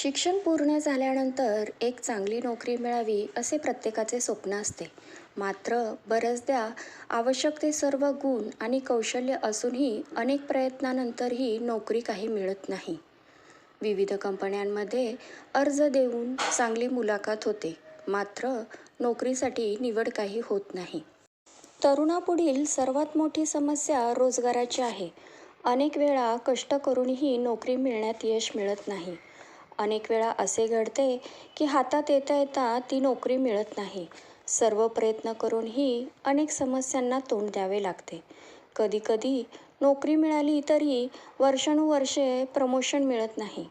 शिक्षण पूर्ण झाल्यानंतर एक चांगली नोकरी मिळावी असे प्रत्येकाचे स्वप्न असते. मात्र बऱ्याचदा आवश्यक ते सर्व गुण आणि कौशल्य असूनही अनेक प्रयत्नानंतरही नोकरी काही मिळत नाही. विविध कंपन्यांमध्ये अर्ज देऊन चांगली मुलाखत होते. मात्र नोकरीसाठी निवड काही होत नाही. तरुणापुढील सर्वात मोठी समस्या रोजगाराची आहे. अनेक वेळा कष्ट करूनही नोकरी मिळण्यात यश मिळत नाही. अनेक वेळा असे घडते की हातात येता येता ती नोकरी मिळत नाही. सर्व प्रयत्न करूनही अनेक समस्यांना तोंड द्यावे लागते. कधीकधी नोकरी मिळाली तरी वर्षानुवर्षे प्रमोशन मिळत नाही.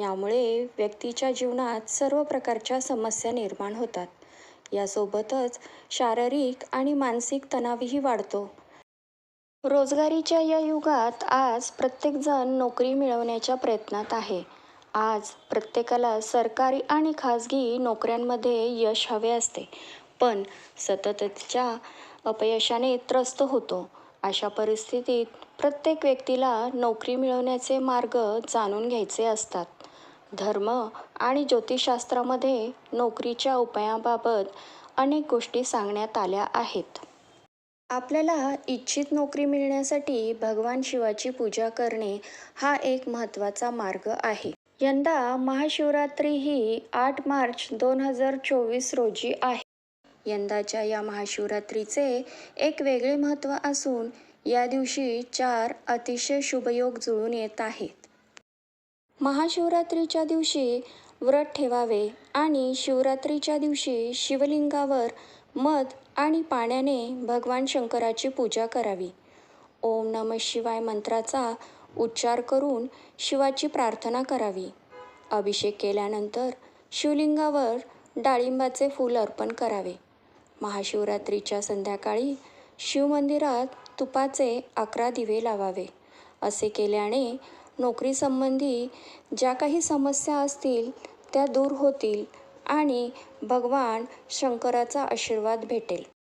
यामुळे व्यक्तीच्या जीवनात सर्व प्रकारच्या समस्या निर्माण होतात. यासोबतच शारीरिक आणि मानसिक तणावही वाढतो. रोजगारीच्या या युगात आज प्रत्येकजण नोकरी मिळवण्याच्या प्रयत्नात आहे. आज प्रत्येकाला सरकारी आणि खाजगी नोकऱ्यांमध्ये यश हवे असते. पण सततच्या अपयशाने त्रस्त होतो. अशा परिस्थितीत प्रत्येक व्यक्तीला नोकरी मिळवण्याचे मार्ग जाणून घ्यायचे असतात. धर्म आणि ज्योतिषशास्त्रामध्ये नोकरीच्या उपायाबाबत अनेक गोष्टी सांगण्यात आल्या आहेत. आपल्याला इच्छित नोकरी मिळण्यासाठी भगवान शिवाची पूजा करणे हा एक महत्त्वाचा मार्ग आहे. यंदा महाशिवरात्री ही आठ मार्च दोन हजार चोवीस रोजी आहे. यंदाच्या या महाशिवरात्रीचे एक वेगळे महत्त्व असून या दिवशी चार अतिशय शुभयोग जुळून येत आहेत. महाशिवरात्रीच्या दिवशी व्रत ठेवावे आणि शिवरात्रीच्या दिवशी शिवलिंगावर मध आणि पाण्याने भगवान शंकराची पूजा करावी. ओम नम शिवाय मंत्राचा उच्चार करून शिवाची प्रार्थना करावी. अभिषेक केल्यानंतर शिवलिंगावर डाळिंबाचे फूल अर्पण करावे. महाशिवरात्रीच्या संध्याकाळी शिवमंदिरात तुपाचे अकरा दिवे लावावे. असे केल्याने नोकरीसंबंधी ज्या काही समस्या असतील त्या दूर होतील आणि भगवान शंकराचा आशीर्वाद भेटेल.